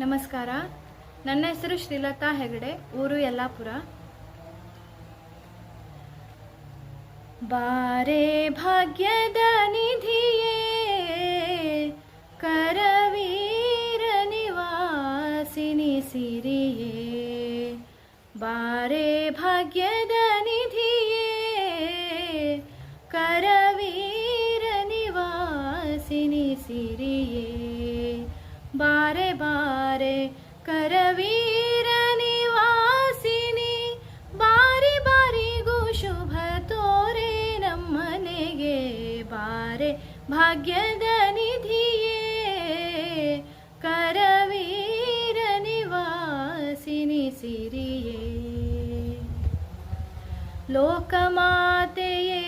ನಮಸ್ಕಾರ. ನನ್ನ ಹೆಸರು ಶ್ರೀಲತಾ ಹೆಗಡೆ, ಊರು ಯಲ್ಲಾಪುರ. ಬಾರೆ ಭಾಗ್ಯದ ನಿಧಿಯೇ, ಕರವೀರ ನಿವಾಸಿನಿ ಸಿರಿಯೇ. ಬಾರೆ ಭಾಗ್ಯದ ಕರವೀರ ನಿವಾಸಿನಿ ಬಾರಿ ಬಾರಿಗೂ ಶುಭ ತೋರೆ ನಮ್ಮನೆಗೆ ಬಾರೆ ಭಾಗ್ಯದ ನಿಧಿಯೇ ಕರವೀರ ನಿವಾಸಿನಿ ಸಿರಿಯೇ ಲೋಕಮಾತೆಯೇ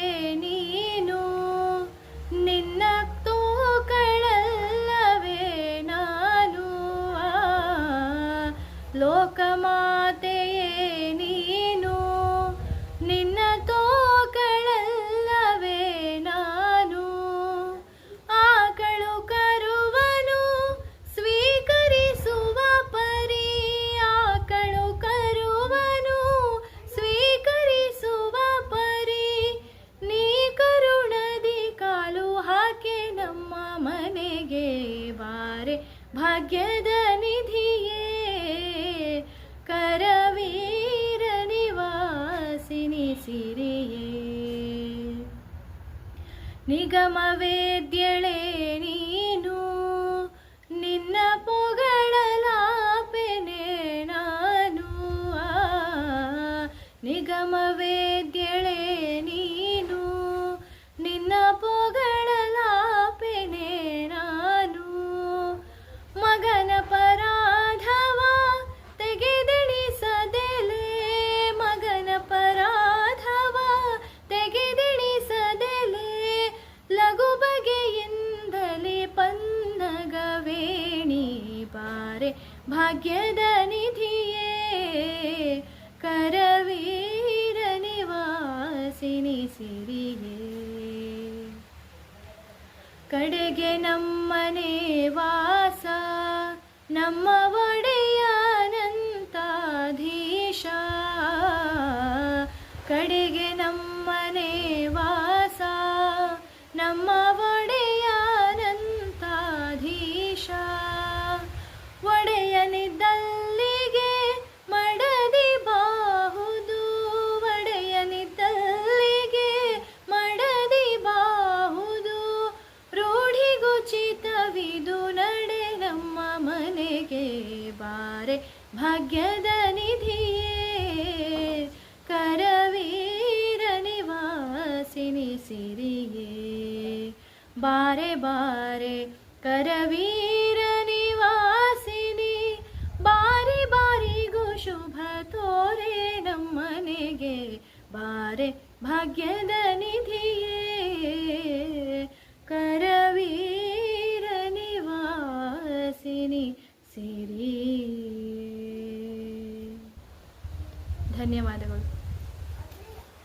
भाग्यदनिधिये करवीरनिवासिनि सिरि निगमवेद्यले नि ಬಾರೆ ಭಾಗ್ಯದ ನಿಧಿಯೇ ಕರವೀರ ನಿವಾಸಿನಿ ಸಿರಿಯೇ. ಕಡೆಗೆ ನಮ್ಮನೆ ವಾಸ ನಮ್ಮ ಒಡೆಯನಂತಾಧೀಶ ಭಾಗ್ಯದ ನಿಧಿಯೇ, ಕರವೀರ ನಿವಾಸಿನಿ ಸಿರಿಯೇ. ಬಾರೆ ಬಾರೆ ಕರವೀರ ನಿವಾಸಿನಿ, ಬಾರಿ ಬಾರಿಗೂ ಶುಭ ತೋರೆ ನಮ್ಮನೆಗೆ. ಬಾರೆ ಭಾಗ್ಯದ ನಿಧಿಯೇ, ಕರವೀರ ನಿವಾಸಿನಿ ಸಿರಿ ಧನ್ಯವಾದಗಳು.